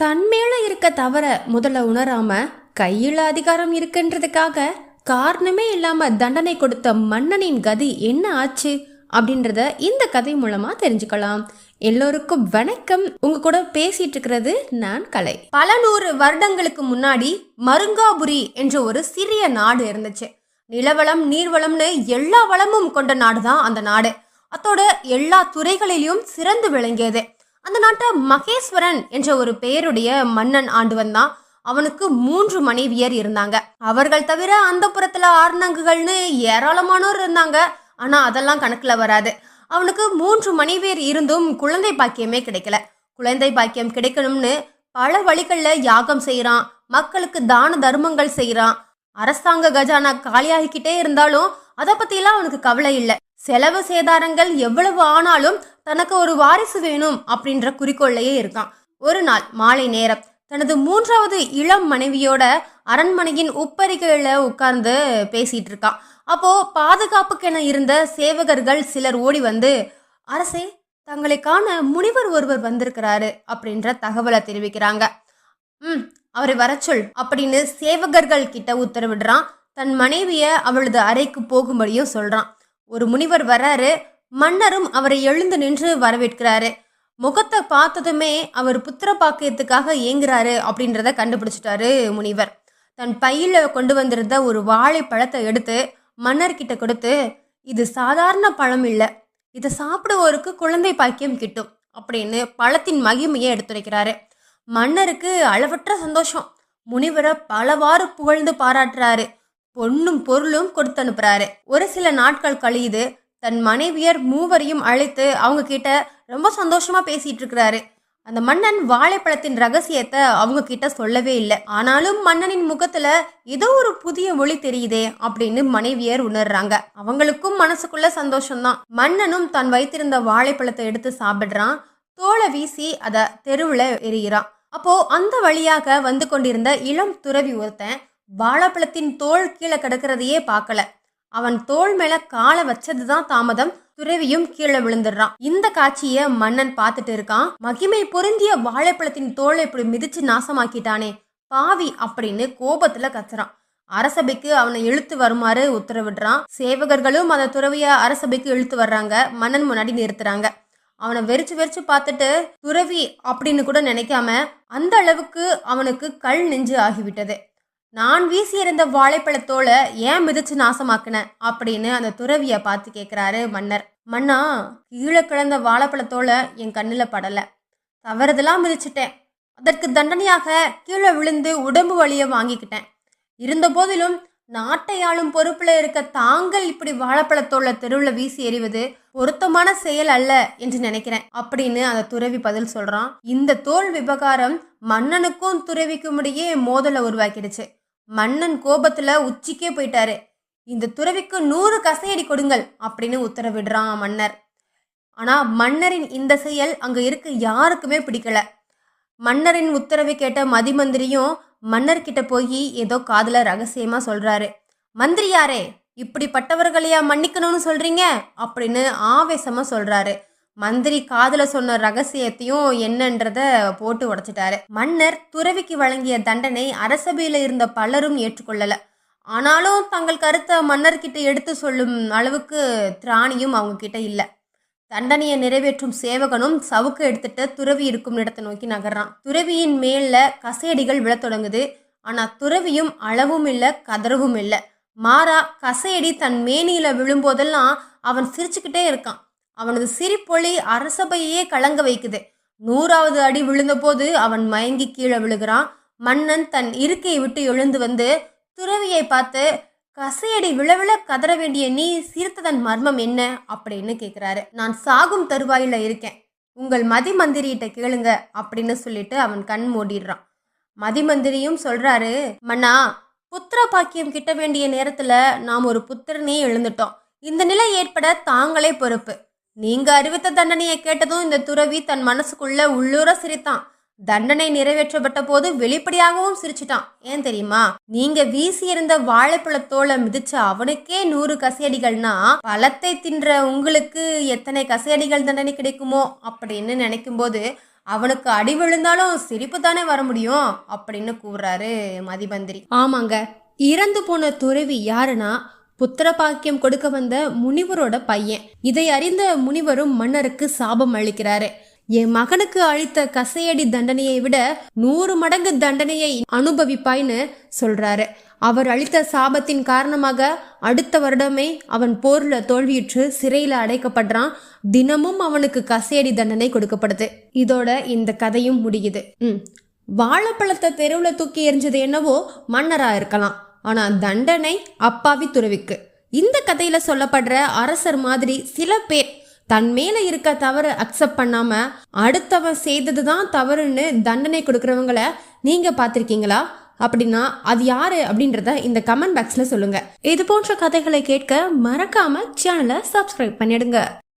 தன்மேல இருக்க தவற முதல்ல உணராம கையில் அதிகாரம் இருக்குன்றதுக்காக காரணமே இல்லாம தண்டனை கொடுத்த மன்னனின் கதி என்ன ஆச்சு அப்படின்றத இந்த கதை மூலமா தெரிஞ்சுக்கலாம். எல்லோருக்கும் வணக்கம். உங்க கூட பேசிட்டு இருக்கிறது நான் கலை. பல நூறு வருடங்களுக்கு முன்னாடி மருங்காபுரி என்ற ஒரு சிறிய நாடு இருந்துச்சு. நிலவளம் நீர்வளம்னு எல்லா வளமும் கொண்ட நாடு தான் அந்த நாடு. அத்தோட எல்லா துறைகளிலும் சிறந்து விளங்கியது. அந்த நாட்டை மகேஸ்வரன் என்ற ஒரு பெயருடைய மன்னன் ஆண்டுவன் தான். அவனுக்கு மூன்று மனைவியர் இருந்தாங்க. அவர்கள் தவிர அந்த புறத்துல ஆர்நங்குகள்னு ஏராளமானோர் இருந்தாங்க. ஆனா அதெல்லாம் கணக்குல வராது. அவனுக்கு மூன்று மனைவியர் இருந்தும் குழந்தை பாக்கியமே கிடைக்கல. குழந்தை பாக்கியம் கிடைக்கணும்னு பல வழிகளில் யாகம் செய்கிறான் மக்களுக்கு தான தர்மங்கள் செய்கிறான் அரசாங்க கஜானா காலியாகிக்கிட்டே இருந்தாலும் அதை பற்றிலாம் அவனுக்கு கவலை இல்லை. செலவு சேதாரங்கள் எவ்வளவு ஆனாலும் தனக்கு ஒரு வாரிசு வேணும் அப்படின்ற குறிக்கோள்லயே இருக்கான். ஒரு நாள் மாலை நேரம் தனது மூன்றாவது இளம் மனைவியோட அரண்மனையின் உப்பரிகையில உட்கார்ந்து பேசிட்டு இருக்கான். அப்போ பாதுகாப்புக்கென இருந்த சேவகர்கள் சிலர் ஓடி வந்து அரசே தங்களை காண முனிவர் ஒருவர் வந்திருக்கிறாரு அப்படின்ற தகவலை தெரிவிக்கிறாங்க. ம் அவரை வரச்சொல் அப்படின்னு சேவகர்கள் கிட்ட உத்தரவிடுறான். தன் மனைவிய அவளது அறைக்கு போகும்படியும் சொல்றான். ஒரு முனிவர் வர்றாரு மன்னரும் அவரை எழுந்து நின்று வரவேற்கிறாரு. முகத்தை பார்த்ததுமே அவர் புத்திர பாக்கியத்துக்காக ஏங்குறாரு அப்படின்றத கண்டுபிடிச்சிட்டாரு முனிவர். தன் பையில கொண்டு வந்திருந்த ஒரு வாழைப்பழத்தை எடுத்து மன்னர்கிட்ட கொடுத்து இது சாதாரண பழம் இல்லை. இதை சாப்பிடுவோருக்கு குழந்தை பாக்கியம் கிட்டும் அப்படின்னு பழத்தின் மகிமையை எடுத்துரைக்கிறாரு. மன்னருக்கு அளவற்ற சந்தோஷம். முனிவரை பலவாறு புகழ்ந்து பாராட்டுறாரு. பொண்ணும் பொருளும் கொடுத்து அனுப்புறாரு ஒரு சில நாட்கள் கழியுது தன் மனைவியர் மூவரையும் அழைத்து அவங்க கிட்ட ரொம்ப சந்தோஷமா பேசிட்டு இருக்கிறாரு. அந்த மன்னன் வாழைப்பழத்தின் ரகசியத்தை அவங்க கிட்ட சொல்லவே இல்லை. ஆனாலும் மன்னனின் முகத்துல ஏதோ ஒரு புதிய ஒளி தெரியுதே அப்படின்னு மனைவியர் உணர்றாங்க. அவங்களுக்கும் மனசுக்குள்ள சந்தோஷம்தான். மன்னனும் தான் வைத்திருந்த வாழைப்பழத்தை எடுத்து சாப்பிடுறான். தோலை வீசி அதை தெருவுல எறிகிறான். அப்போ அந்த வழியாக வந்து கொண்டிருந்த இளம் துறவி ஒருத்தன் வாழைப்பழத்தின் தோல் கீழே கிடக்கிறதையே பார்க்கல. அவன் தோள் மேல காலை வச்சதுதான் தாமதம். துறவியும் கீழே விழுந்துடுறான். இந்த காட்சிய மன்னன் பார்த்துட்டு இருக்கான். மகிமை பொருந்திய வாழைப்பழத்தின் தோலை இப்படி மிதிச்சு நாசமாக்கிட்டானே. பாவி அப்படின்னு கோபத்துல கத்துறான். அரசபைக்கு அவனை இழுத்து வருமாறு உத்தரவிடுறான். சேவகர்களும் அந்த துறவிய அரசபைக்கு இழுத்து வர்றாங்க. மன்னன் முன்னாடி நிறுத்துறாங்க. அவனை வெறிச்சு வெறிச்சு பார்த்துட்டு துறவி அப்படின்னு கூட நினைக்காம அந்த அளவுக்கு அவனுக்கு கல் நெஞ்சு ஆகிவிட்டது. நான் வீசி எறிந்த வாழைப்பழத்தோலை ஏன் மிதிச்சு நாசமாக்குன? அப்படின்னு அந்த துறவிய பார்த்து கேட்குறாரு மன்னர். மன்னா கீழே கிடந்த வாழைப்பழத்தோலை என் கண்ணில் படலை. தவறுதெல்லாம் மிதிச்சிட்டேன். அதற்கு தண்டனையாக கீழே விழுந்து உடம்பு வழியை வாங்கிக்கிட்டேன். இருந்த போதிலும் நாட்டை ஆளும் பொறுப்பில் இருக்க தாங்கள் இப்படி வாழைப்பழத்தோலை தெருவில் வீசி எறிவது பொருத்தமான செயல் அல்ல என்று நினைக்கிறேன் அப்படின்னு அந்த துறவி பதில் சொல்றான். இந்த தோல் விவகாரம் மன்னனுக்கும் துறவிக்கும் இடையே மோதலை உருவாக்கிடுச்சு. மன்னன் கோபத்துல உச்சிக்கே போயிட்டாரு. இந்த துறவிக்கு நூறு கசையடி கொடுங்கள் அப்படின்னு உத்தரவிடுறான் மன்னர். ஆனா மன்னரின் இந்த செயல் அங்க இருக்க யாருக்குமே பிடிக்கல. மன்னரின் உத்தரவை கேட்ட மதிமந்திரியும் மன்னர்கிட்ட போய் ஏதோ காதல ரகசியமா சொல்றாரு. மந்திரியாரே இப்படிப்பட்டவர்களையா மன்னிக்கணும்னு சொல்றீங்க? அப்படின்னு ஆவேசமா சொல்றாரு. மந்திரி காதல சொன்ன ரகசியத்தையும் என்னன்றத போட்டு உடைச்சிட்டாரு. மன்னர் துறவிக்கு வழங்கிய தண்டனை அரசபையில இருந்த பலரும் ஏற்றுக்கொள்ளல. ஆனாலும் தங்கள் கருத்தை மன்னர்கிட்ட எடுத்து சொல்லும் அளவுக்கு திராணியும் அவங்க கிட்ட இல்லை. தண்டனையை நிறைவேற்றும் சேவகனும் சவுக்கு எடுத்துட்டு துறவி இருக்கும் இடத்தை நோக்கி நகர்றான். துறவியின் மேல கசையடிகள் விழத் தொடங்குது. ஆனா துறவியும் அளவும் இல்லை கதறவும் இல்லை. மாறா கசையடி தன் மேனியில விழும்போதெல்லாம் அவன் சிரிச்சுக்கிட்டே இருக்கான். அவனது சிரிப்பொலி அரசபையே கலங்க வைக்குது. நூறாவது அடி விழுந்தபோது அவன் மயங்கி கீழே விழுகிறான். மன்னன் தன் இருக்கையை விட்டு எழுந்து வந்து துறவியை பார்த்து கசையடி விழவிழ கதற வேண்டிய நீ சிரித்ததன் மர்மம் என்ன? அப்படின்னு கேட்குறாரு நான் சாகும் தருவாயில் இருக்கேன். உங்கள் மதி மந்திரிகிட்ட கேளுங்க அப்படின்னு சொல்லிட்டு அவன் கண் மூடிடுறான். மதிமந்திரியும் சொல்றாரு மன்னா புத்திர பாக்கியம் கிட்ட வேண்டிய நேரத்துல நாம் ஒரு புத்திரனே எழுந்துட்டோம். இந்த நிலை ஏற்பட தாங்களே பொறுப்பு. நீங்க அறிவித்த தண்டனையை கேட்டதும் இந்த துறவி தன் மனசுக்குள்ள உள்ளூர சிரித்தான். தண்டனை நிறைவேற்றப்பட்ட போது வெளிப்படையாகவும் சிரிச்சிட்டான். ஏன் தெரியுமா? நீங்க வீசி இருந்த வாழைப்பழத்தோலை மிதிச்ச அவனுக்கே நூறு கசையடிகள்னா பழத்தை தின்ற உங்களுக்கு எத்தனை கசையடிகள் தண்டனை கிடைக்குமோ அப்படின்னு நினைக்கும் போது அவனுக்கு அடி விழுந்தாலும் சிரிப்பு தானே வர முடியும் அப்படின்னு கூறுறாரு மதிபந்திரி ஆமாங்க. இறந்து போன துறவி யாருன்னா புத்திர பாக்கியம் கொடுக்க வந்த முனிவரோட பையன். இதை அறிந்த முனிவரும் மன்னருக்கு சாபம் அளிக்கிறாரு. என் மகனுக்கு அளித்த கசையடி தண்டனையை விட நூறு மடங்கு தண்டனையை அனுபவிப்பாய்ன்னு சொல்றாரு. அவர் அளித்த சாபத்தின் காரணமாக அடுத்த வருடமே அவன் போர்ல தோல்வியுற்று சிறையில அடைக்கப்படுறான். தினமும் அவனுக்கு கசையடி தண்டனை கொடுக்கப்படுது. இதோட இந்த கதையும் முடியுது. ம். வாழைப்பழத்தை தெருவில் தூக்கி எறிஞ்சது என்னவோ மன்னரா இருக்கலாம். ஆனால் தண்டனை அப்பாவி துறவிக்கு. இந்த கதையில் சொல்லப்படுற அரசர் மாதிரி சில பேர் தன் மேல இருக்க தவறு அக்செப்ட் பண்ணாம அடுத்தவன் செய்தது தான் தவறுன்னு தண்டனை கொடுக்கறவங்கள நீங்க பார்த்துருக்கீங்களா? அப்படின்னா அது யாரு அப்படின்றத இந்த கமெண்ட் பாக்ஸ்ல சொல்லுங்க. இது போன்ற கதைகளை கேட்க மறக்காம சேனலை சப்ஸ்கிரைப் பண்ணிடுங்க.